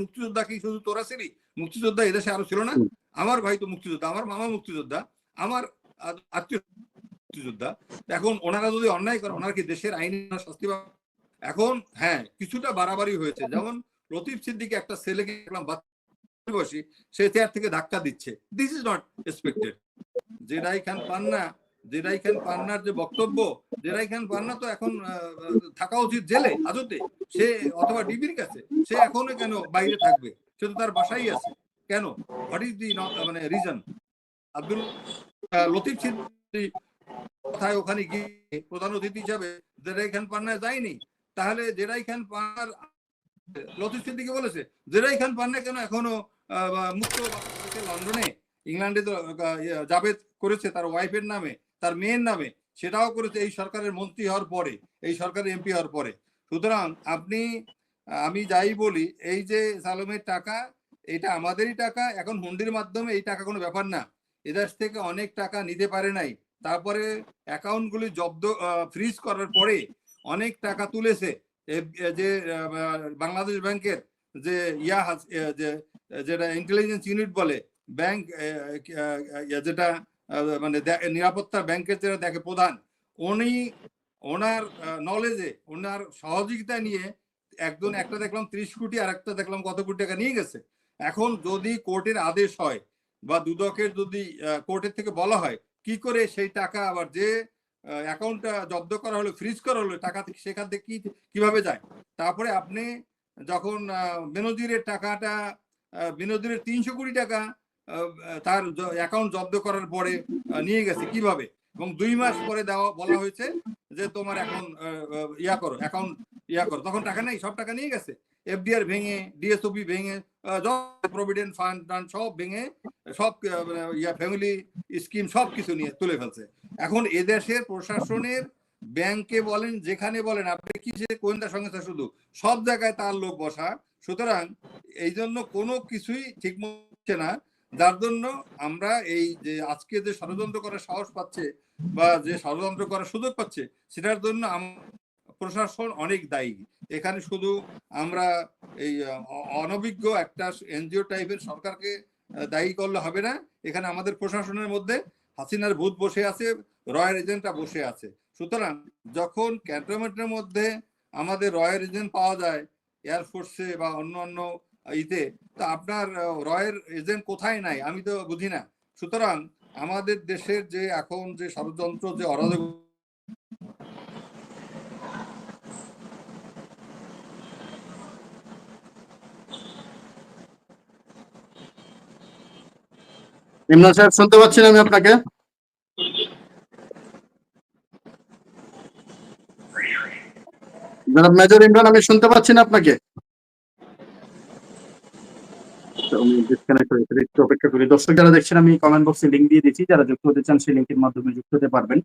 মুক্তিযোদ্ধা কি শুধু তোরা ছিলি? মুক্তিযোদ্ধা এদেশে আরও ছিল না? আমার ভাই তো মুক্তিযোদ্ধা আমার মামা মুক্তিযোদ্ধা আমার আত্মীয় মুক্তিযোদ্ধা। এখন ওনারা যদি অন্যায় করে ওনারা কি দেশের আইনি শাস্তি এখন হ্যাঁ কিছুটা বাড়াবাড়ি হয়েছে। যেমন লতিফ সিদ্দিকে একটা ছেলেকে দেখলাম বাচ্চা বসি সে চেয়ার থেকে ধাক্কা দিচ্ছে। This is not expected Jerai Khan Panna Jerai Khan পান্নার যে বক্তব্য জেরাই খান পান্না তো এখন থাকা উচিত জেলে হাজতে। সে অথবা ডিবির কাছে সে এখনও কেন বাইরে থাকবে? সে তো তার বাসাই আছে। কেন? হোয়াট ইজ দি মানে রিজন আব্দুল লতিফ সিদ্দিকী কথায় ওখানে গিয়ে প্রধান অতিথি হিসাবে জেরাই খান পান্না যায়নি তাহলে জেরাই খান পান্নার লতিফ সিদ্দিকি বলেছে জেরাই খান পান্না কেন এখনও মুক্ত লন্ডনে ইংল্যান্ডে তো আহ, ইয়ে, করেছে তার ওয়াইফের নামে। তার মেয়ের নামে। সেটাও করেছে এই সরকারের মন্ত্রী হওয়ার পরে, এই সরকারের এমপি হওয়ার পরে। সুতরাং আপনি, আমি যাই বলি, এই যে সালমের টাকা, এটা আমাদেরই টাকা, এখন হুন্ডির মাধ্যমে এই টাকা কোনো ব্যাপার না। এদেশ থেকে অনেক টাকা নিতে পারে নাই। তারপরে অ্যাকাউন্টগুলি জব্দ ফ্রিজ করার পরে অনেক টাকা তুলেছে। যে বাংলাদেশ ব্যাংকের যে ইয়া যেটা ইন্টেলিজেন্স ইউনিট বলে ব্যাংক যেটা মানে নিরাপত্তা ব্যাংকের যেটা দেখে প্রধান উনি ওনার নলেজে ওনার সহযোগিতা নিয়ে একজন একটা দেখলাম ত্রিশ কোটি আর একটা দেখলাম কত কোটি টাকা নিয়ে গেছে। এখন যদি কোর্টের আদেশ হয় বা দুদকের যদি কোর্টের থেকে বলা হয় কি করে সেই টাকা আবার যে অ্যাকাউন্টটা জব্দ করা হলো ফ্রিজ করা হলো টাকা সেখান থেকে কি কীভাবে যায়? তারপরে আপনি যখন আহ, বেনজিরের টাকাটা আহ, বেনজিরের তিনশো কোটি টাকা তার অ্যাকাউন্ট জব্দ করার পরে নিয়ে গেছে। কীভাবে? এবং দুই মাস পরে দেওয়া, বলা হয়েছে যে তোমার এখন ইয়া করো অ্যাকাউন্ট ইয়া করো। তখন টাকা নেই, সব টাকা নিয়ে গেছে। এফডিআর ভেঙে ডিএসওপি ভেঙে প্রভিডেন্ট ফান্ড টান্ড সব ভেঙে, সব ইয়া ফ্যামিলি স্কিম সব কিছু নিয়ে তুলে ফেলছে। এখন এদেশের প্রশাসনের ব্যাংকে বলেন, যেখানে বলেন, আপনি কি যে গোয়েন্দা সংস্থা শুধু, সব জায়গায় তার লোক বসা। সুতরাং এই জন্য কোনো কিছুই ঠিক হচ্ছে না। যার জন্য আমরা এই যে আজকে যে ষড়যন্ত্র করার সাহস পাচ্ছে বা যে ষড়যন্ত্র করার সুযোগ পাচ্ছে, সেটার জন্য প্রশাসন অনেক দায়ী। এখানে শুধু আমরা এই অনভিজ্ঞ একটা এনজিও টাইপের সরকারকে দায়ী করলে হবে না। এখানে আমাদের প্রশাসনের মধ্যে হাসিনার ভূত বসে আছে রয়্যাল এজেন্টটা বসে আছে। সুতরাং যখন ক্যান্টনমেন্টের মধ্যে আমাদের রয়্যাল এজেন্ট পাওয়া যায় এয়ারফোর্সে বা অন্য অন্য ইতে, তো আপনার রয়ের এজেন্ট কোথায় নাই? আমি তো বুঝি না। সুতরাং আমাদের দেশের যে এখন যে ষড়যন্ত্র, যে অরাজক ইমরান সাহেব, শুনতে পাচ্ছেন আমি আপনাকে। মেজর ইমরান, আমি শুনতে পাচ্ছি না আপনাকে তো আমি disconnect হয়ে একটু অপেক্ষা করি। দর্শক যারা দেখছেন আমি কমেন্ট বক্সে লিংক দিয়ে দিচ্ছি যারা যুক্ত হতে চান সেই লিংকের মাধ্যমে যুক্ত হতে পারবেন।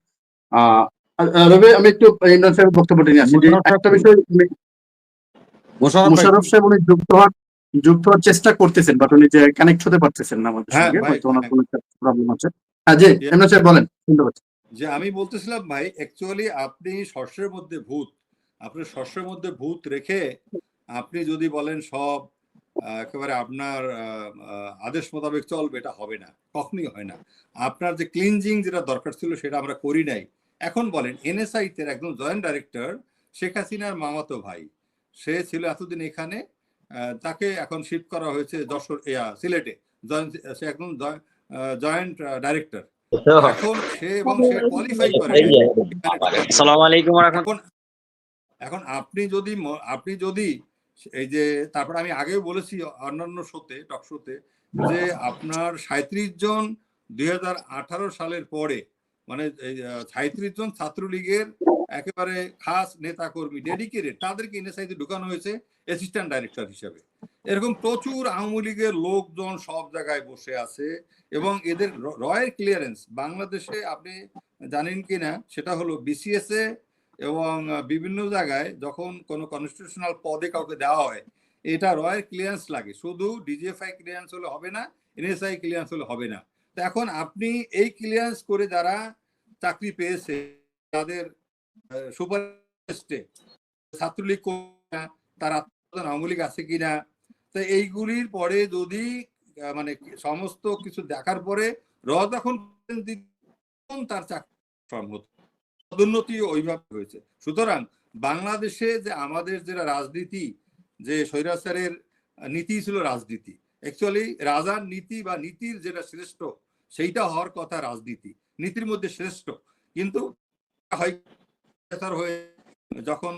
রবি আমি একটু ইমরান সাহেবের বক্তব্যটি নিয়ে আসি। যে একটা বিষয় মুশারফ সাহেব উনি যুক্ত হওয়ার যুক্ত হওয়ার চেষ্টা করতেছেন বাট উনি যে কানেক্ট হতে পারতেছেন না আমাদের হ্যাঁ, সঙ্গে হয়তো ওনার হ্যাঁ। কোনো প্রবলেম আছে। হ্যাঁ জি ইমরান সাহেব বলেন শুনতে পাচ্ছি। যে আমি বলতেছিলাম ভাই অ্যাকচুয়ালি আপনি শস্যের মধ্যে ভূত। আপনি শস্যের মধ্যে ভূত রেখে আপনি যদি বলেন সব একেবারে আপনার আদেশ মোতাবেক চলবে এটা হবে না কখনই হয় না। আপনার যে ক্লিনজিং যেটা দরকার ছিল সেটা আমরা করি নাই। এখন বলেন এনএসআই তে একদম জয়েন্ট ডাইরেক্টর শেখ হাসিনার মামাতো ভাই সে ছিল এতদিন এখানে তাকে এখন শিফট করা হয়েছে যশোর সিলেটে। সে একদম জয়েন্ট ডাইরেক্টর এখন সে এবং সে কোয়ালিফাই করে এখন আপনি যদি আপনি যদি এই যে, তারপর আমি আগেও বলেছি অন্যান্য শোতে, টক শোতে, যে আপনার সাঁত্রিশ জন দুই হাজার আঠারো সালের পরে মানে সাঁত্রিশ জন ছাত্রলীগের একেবারে খাস নেতা কর্মী ডেডিকেটেড তাদেরকে এনএসআইতে ঢুকানো হয়েছে অ্যাসিস্ট্যান্ট ডাইরেক্টর হিসেবে। এরকম প্রচুর আওয়ামী লীগের লোকজন সব জায়গায় বসে আছে এবং এদের রয়্যাল ক্লিয়ারেন্স বাংলাদেশে আপনি জানেন কিনা, সেটা হলো বিসিএস এ এবং বিভিন্ন জায়গায় যখন কোনো কনস্টিটিউশনাল পদে কাউকে দেওয়া হয়, এটা রয়্যাল ক্লিয়ারেন্স লাগে। শুধু ডিজিএফআই ক্লিয়ারেন্স হলে হবে না এনএসআই ক্লিয়ারেন্স হলে হবে না। তো এখন আপনি এই ক্লিয়ারেন্স করে যারা চাকরি পেয়েছে, তাদের সুপারিস্টে ছাত্রলীগ তার আত্মদান আওয়ামী লীগ আছে কিনা, তো এইগুলির পরে যদি মানে সমস্ত কিছু দেখার পরে র যখন তার চাকরি confirm হতো পদোন্নতি ওইভাবে হয়েছে। সুতরাং বাংলাদেশে যে আমাদের যেটা রাজনীতি, যে স্বৈরাচারের নীতি ছিল রাজনীতি অ্যাকচুয়ালি রাজার নীতি বা নীতির যেটা শ্রেষ্ঠ, সেইটা হওয়ার কথা রাজনীতি, নীতির মধ্যে শ্রেষ্ঠ। কিন্তু হয় যখন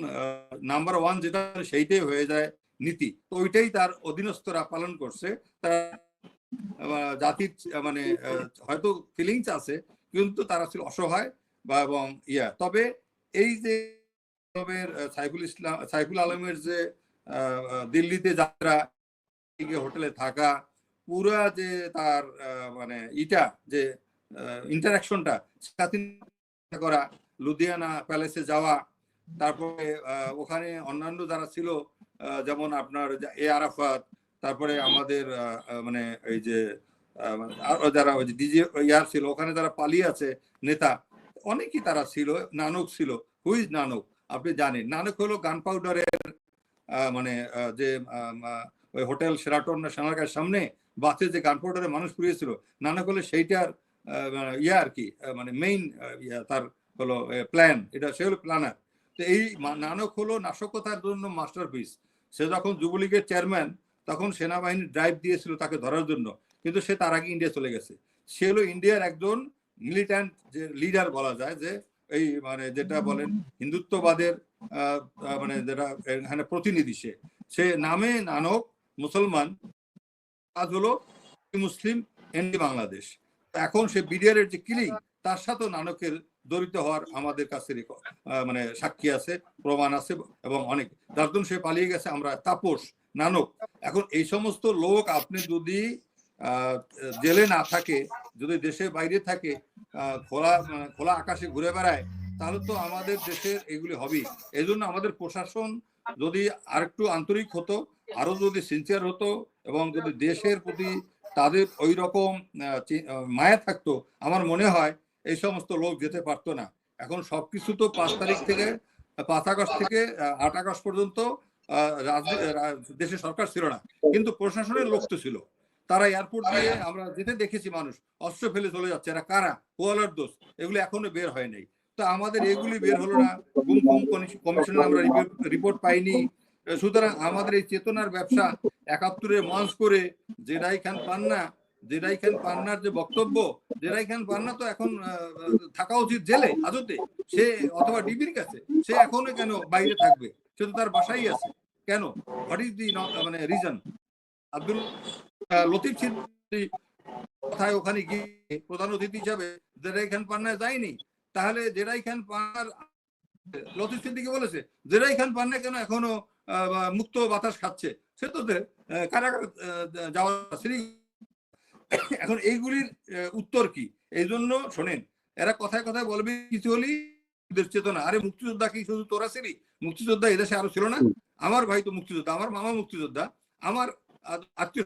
নাম্বার ওয়ান যেটা সেইটাই হয়ে যায় নীতি, তো ওইটাই তার অধীনস্থরা পালন করছে। তারা জাতির মানে হয়তো ফিলিংস আছে, কিন্তু তারা ছিল অসহায় বা এবং ইয়া। তবে এই যে সাইফুল ইসলাম সাইফুল আলমের যে দিল্লিতে যাত্রা হোটেলে থাকা, পুরা যে তার মানে ইটা, যে ইন্টারাকশনটা করা, লুধিয়ানা প্যালেসে যাওয়া, তারপরে ওখানে অন্যান্য যারা ছিল যেমন আপনার এ আরাফাত, তারপরে আমাদের মানে এই যে মানে যারা ডিজে ইয়ার ছিল, ওখানে যারা পালিয়ে আছে, নেতা অনেকই তারা ছিল, নানক ছিল। হুইজ নানক? আপনি জানেন। নানক হলো গান পাউডারের মানে যে ওই হোটেল সেরাটন সোনারগাঁয়ের সামনে বাসে যে গান পাউডারের মানুষ পুড়িয়েছিল নানক হলো সেইটার মানে আর কি মানে মেইন তার হলো প্ল্যান এটা সে হলো প্ল্যানার তো এই নানক হলো নাশকতার জন্য মাস্টার মাস্টারপিস সে যখন যুবলীগের চেয়ারম্যান তখন সেনাবাহিনী ড্রাইভ দিয়েছিল তাকে ধরার জন্য। কিন্তু সে তার আগে ইন্ডিয়া চলে গেছে। সে হলো ইন্ডিয়ার একজন মিলিট্যান্ট যে লিডার বলা যায় যে এই মানে যেটা বলেন হিন্দুত্ববাদের মানে যেটা এখানে প্রতিনিধি সে সে নামে নানক মুসলমান কাজ হলো মুসলিম এন্টি বাংলাদেশ। এখন সে বিডিআর এর যে কিলিং তার সাথেও নানকের জড়িত হওয়ার আমাদের কাছে মানে সাক্ষী আছে, প্রমাণ আছে এবং অনেক। যার জন্য সে পালিয়ে গেছে আমরা তাপস, নানক। এখন এই সমস্ত লোক আপনি যদি জেলে না থাকে, যদি দেশে বাইরে থাকে খোলা মানে খোলা আকাশে ঘুরে বেড়ায়, তাহলে তো আমাদের দেশের এগুলি হবেই। এই জন্য আমাদের প্রশাসন যদি আরেকটু আন্তরিক হতো আরও যদি সিনসিয়ার হতো, এবং যদি দেশের প্রতি তাদের ওই রকম মায়া থাকতো, আমার মনে হয় এই সমস্ত লোক যেতে পারতো না। এখন সবকিছু তো পাঁচ তারিখ থেকে, পাঁচ আগস্ট থেকে আট আগস্ট পর্যন্ত দেশের সরকার ছিল না। কিন্তু প্রশাসনের লোক তো ছিল। তারা এয়ারপোর্ট দিয়ে আমরা যেতে দেখেছি মানুষ, অস্ত্র ফেলে চলে যাচ্ছে। এরা কারা? কোয়ালার দোষ এগুলো এখনও বের হয় নাই। তো আমাদের এগুলি বের হলো না। গুম গুম কমিশনে আমরা রিপোর্ট পাইনি। সুতরাং আমাদের এই চেতনার ব্যবসা একাত্তরে মঞ্চ করে জেরাই খান পান্না জেরাই খান পান্নার যে বক্তব্য জেরাই খান পান্না তো এখন থাকা উচিত জেলে, হাজতে। সে অথবা ডিবির কাছে, সে এখনও কেন বাইরে থাকবে? সে তো তার বাসাই আছে। কেন? হোয়াট ইজ দি মানে রিজন আব্দুল লতিফ সিদ্দিকী কোথায় ওখানে গিয়ে প্রধান অতিথি হিসাবে জেরাই খান পান্নায় যায়নি? তাহলে জেরাই খান পান্নার লতিফ সিদ্দিকি বলেছে জেরাই খান পান্না কেন এখনও মুক্ত বাতাস খাচ্ছে? সে তো কারাগার যাওয়া শ্রী এখন এইগুলির উত্তর কি? এই জন্য শোনেন এরা কথায় কথায় বলবে কিছু হলেই এদের চেতনা। আরে মুক্তিযোদ্ধা কি শুধু তোরা ছিলি? মুক্তিযোদ্ধা এদেশে আরও ছিল না? আমার ভাই তো মুক্তিযোদ্ধা আমার মামা মুক্তিযোদ্ধা আমার আত্মীয়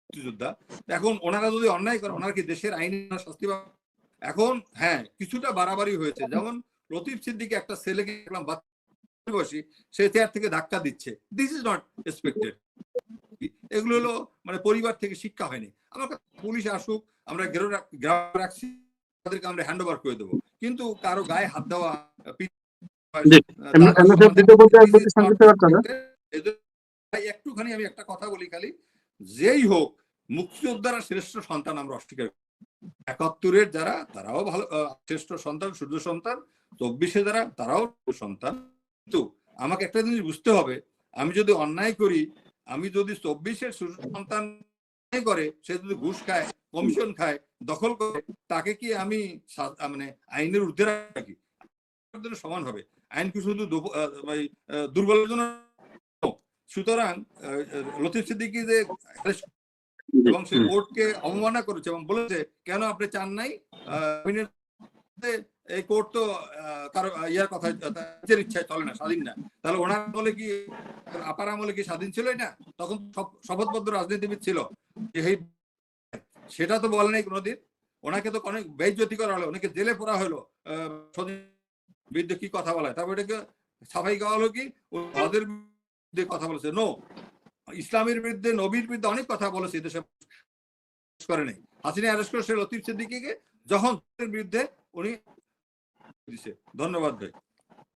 মুক্তিযোদ্ধা এখন ওনারা যদি অন্যায় করে ওনারা কি দেশের আইনে শাস্তি এখন হ্যাঁ কিছুটা বাড়াবাড়ি হয়েছে যেমন লতিফ সিদ্দিকে একটা ছেলেকে দেখলাম বয়সী সে চেয়ার থেকে ধাক্কা দিচ্ছে দিস ইজ নট এক্সপেক্টেড এগুলো হলো মানে পরিবার থেকে শিক্ষা হয়নি আমার পুলিশ আসুক আমরা গেরো রাখছি তাদেরকে আমরা হ্যান্ড ওভার করে দেবো কিন্তু কারও গায়ে হাত দেওয়া ভাই, একটুখানি আমি একটা কথা বলি খালি। যেই হোক মুক্তিযোদ্ধারা শ্রেষ্ঠ সন্তান আমরা অস্বীকার করি। একাত্তরের যারা তারাও ভালো শ্রেষ্ঠ সন্তান সূর্য সন্তান। চব্বিশে যারা তারাও সন্তান। কিন্তু আমাকে একটা জিনিস বুঝতে হবে আমি যদি অন্যায় করি আমি যদি চব্বিশের সূর্য সন্তান করে সে যদি ঘুষ খায় কমিশন খায় দখল করে তাকে কি আমি মানে আইনের ঊর্ধ্বে রাখি? সমান হবে। আইন কি শুধু দুর্বলের জন্য সুতরাং লতিফ সিদ্দিকি যে এবং সে। কোর্টকে অবমাননা করেছে এবং বলেছে কেন আপনি চান নাই? এই কোর্ট তো কারও ইয়ার কথা নিজের ইচ্ছায় চলে না স্বাধীন না। তাহলে ওনার আমলে কি আপার আমলে কি স্বাধীন ছিল না? তখন সব- শপথবদ্ধ রাজনীতিবিদ ছিল। যে এই সেটা তো বলে নাই কোনোদিন। ওনাকে তো অনেক বেজ্জতি করা হলো ওনাকে জেলে পড়া হলো। বিরুদ্ধে কি কথা বলা হয় তারপর এটাকে সাফাই গাওয়া হলো কি? ওদের বিরুদ্ধে কথা বলেছে। নো ইসলামের বিরুদ্ধে, নবীর বিরুদ্ধে অনেক কথা বলেছে, এদেশে করে নাই। হাসিনা অ্যারেস্ট করেছে লতিফ সিদ্দিকিকে, যখন বিরুদ্ধে উনি দিছে। ধন্যবাদ ভাই।